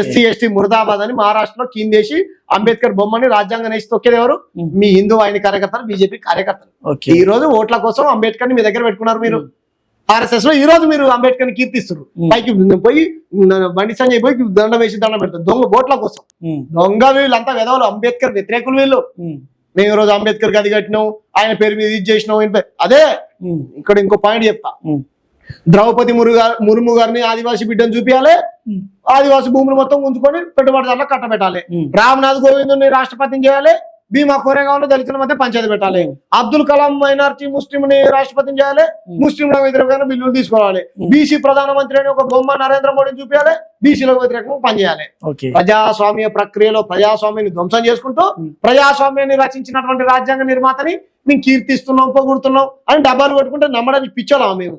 SC ST Moradabad అని మహారాష్ట్రలో కిందేసి అంబేద్కర్ బొమ్మని రాజ్యాంగం వేసి తొక్కేది ఎవరు. మీ హిందూ వాహిని కార్యకర్తలు బీజేపీ కార్యకర్తలు. ఈ రోజు ఓట్ల కోసం అంబేద్కర్ని మీ దగ్గర పెట్టుకున్నారు మీరు. ఆర్ఎస్ఎస్లో ఈ రోజు మీరు అంబేద్కర్ని కీర్తిస్తున్నారు. పైకి పోయి బండి సంజయ్ పోయి దండం వేసి దండం పెడతారు. దొంగ ఓట్ల కోసం. దొంగ వీళ్ళంతా వెదవలు అంబేద్కర్ వ్యతిరేకులు వీళ్ళు. మేము. ఈ రోజు అంబేద్కర్ గది కట్టినాం ఆయన పేరు మీద ఇది చేసినాం అదే. ఇక్కడ ఇంకో పాయింట్ చెప్తా ద్రౌపది మురుగు ముర్ము గారిని ఆదివాసి బిడ్డను చూపించాలి. ఆదివాసి భూములు మొత్తం ఉంచుకొని పెట్టుబడిదారులకు కట్టబెట్టాలి. రామ్నాథ్ కోవిందుని రాష్ట్రపతిని చేయాలి. భీమా కోరేగాంలో దళితుల మధ్య పంచాయతీ పెట్టాలి. అబ్దుల్ కలాం మైనార్టీ ముస్లింని రాష్ట్రపతిని చేయాలి. ఉమ్. ముస్లింలకు వ్యతిరేకంగా బిల్లులు తీసుకోవాలి. బీసీ ప్రధానమంత్రి అని ఒక బొమ్మ నరేంద్ర మోడీని చూపించాలి బీసీలకు వ్యతిరేకంగా పనిచేయాలి. ప్రజాస్వామ్య ప్రక్రియలో ప్రజాస్వామ్యాన్ని ధ్వంసం చేసుకుంటూ. ప్రజాస్వామ్యాన్ని రచించినటువంటి రాజ్యాంగ నిర్మాతని మేము కీర్తిస్తున్నాం పొగుడుతున్నాం అని డబ్బాలు కొట్టుకుంటే నమ్మడానికి పిచ్చోలా మేము.